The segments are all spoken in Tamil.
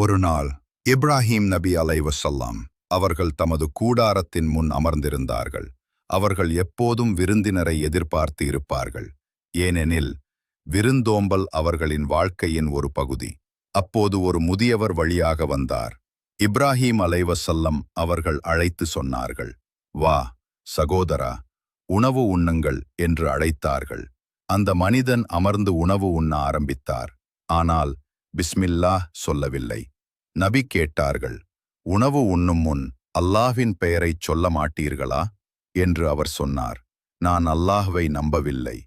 ஒரு நாள் இப்ராஹிம் நபி அலைவசல்லாம் அவர்கள் தமது கூடாரத்தின் முன் அமர்ந்திருந்தார்கள். அவர்கள் எப்போதும் விருந்தினரை எதிர்பார்த்து இருப்பார்கள். ஏனெனில் விருந்தோம்பல் அவர்களின் வாழ்க்கையின் ஒரு பகுதி. அப்போது ஒரு முதியவர் வழியாக வந்தார். இப்ராஹிம் அலைவசல்லம் அவர்கள் அழைத்து சொன்னார்கள் வா சகோதரா உணவு உண்ணுங்கள் என்று அழைத்தார்கள். அந்த மனிதன் அமர்ந்து உணவு உண்ண ஆரம்பித்தார். ஆனால் பிஸ்மில்லா சொல்லவில்லை. நபி கேட்டார்கள் உணவு உண்ணும் முன் அல்லாஹ்வின் பெயரைச் சொல்ல மாட்டீர்களா? என்று அவர் சொன்னார் நான் அல்லாஹ்வை நம்பவில்லை.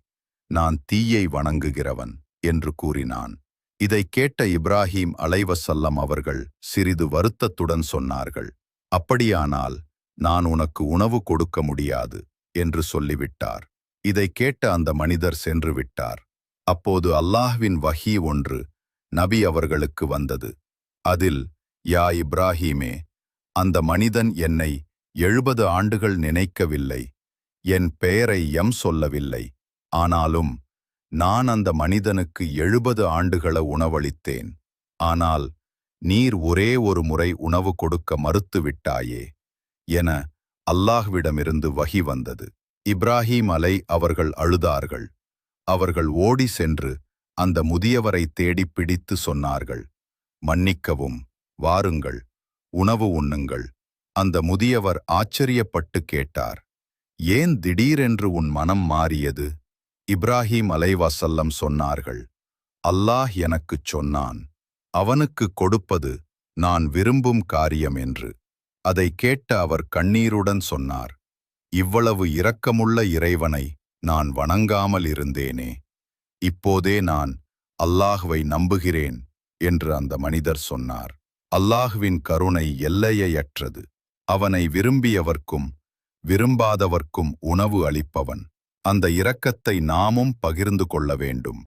நான் தீயை வணங்குகிறவன் என்று கூறினான். இதைக் கேட்ட இப்ராஹிம் அலைவசல்லம் அவர்கள் சிறிது வருத்தத்துடன் சொன்னார்கள் அப்படியானால் நான் உனக்கு உணவு கொடுக்க முடியாது என்று சொல்லிவிட்டார். இதைக் கேட்ட அந்த மனிதர் சென்று விட்டார். அப்போது அல்லாஹ்வின் வஹீ ஒன்று நபி அவர்களுக்கு வந்தது. அதில் யா இப்ராஹீமே அந்த மனிதன் என்னை எழுபது ஆண்டுகள் நினைக்கவில்லை. என் பெயரை எம் சொல்லவில்லை. ஆனாலும் நான் அந்த மனிதனுக்கு எழுபது ஆண்டுகள உணவளித்தேன். ஆனால் நீர் ஒரே ஒரு முறை உணவு கொடுக்க மறுத்து விட்டாயே என அல்லாஹ்விடமிருந்து வகி வந்தது. இப்ராஹீம் அலை அவர்கள் அழுதார்கள். அவர்கள் ஓடி சென்று அந்த முதியவரை தேடிப் பிடித்து சொன்னார்கள். மன்னிக்கவும் வாருங்கள் உணவு உண்ணுங்கள். அந்த முதியவர் ஆச்சரியப்பட்டு கேட்டார் ஏன் திடீரென்று உன் மனம் மாறியது? இப்ராஹிம் அலைவாசல்லம் சொன்னார்கள் அல்லாஹ் எனக்குச் சொன்னான் அவனுக்கு கொடுப்பது நான் விரும்பும் காரியம் என்று. அதை கேட்ட அவர் கண்ணீருடன் சொன்னார் இவ்வளவு இரக்கமுள்ள இறைவனை நான் வணங்காமல் இருந்தேனே. இப்போதே நான் அல்லாஹ்வை நம்புகிறேன் என்று அந்த மனிதர் சொன்னார். அல்லாஹுவின் கருணை எல்லையற்றது அவனை விரும்பியவர்க்கும் விரும்பாதவர்க்கும் உணவு அளிப்பவன். அந்த இரக்கத்தை நாமும் பகிர்ந்து கொள்ள வேண்டும்.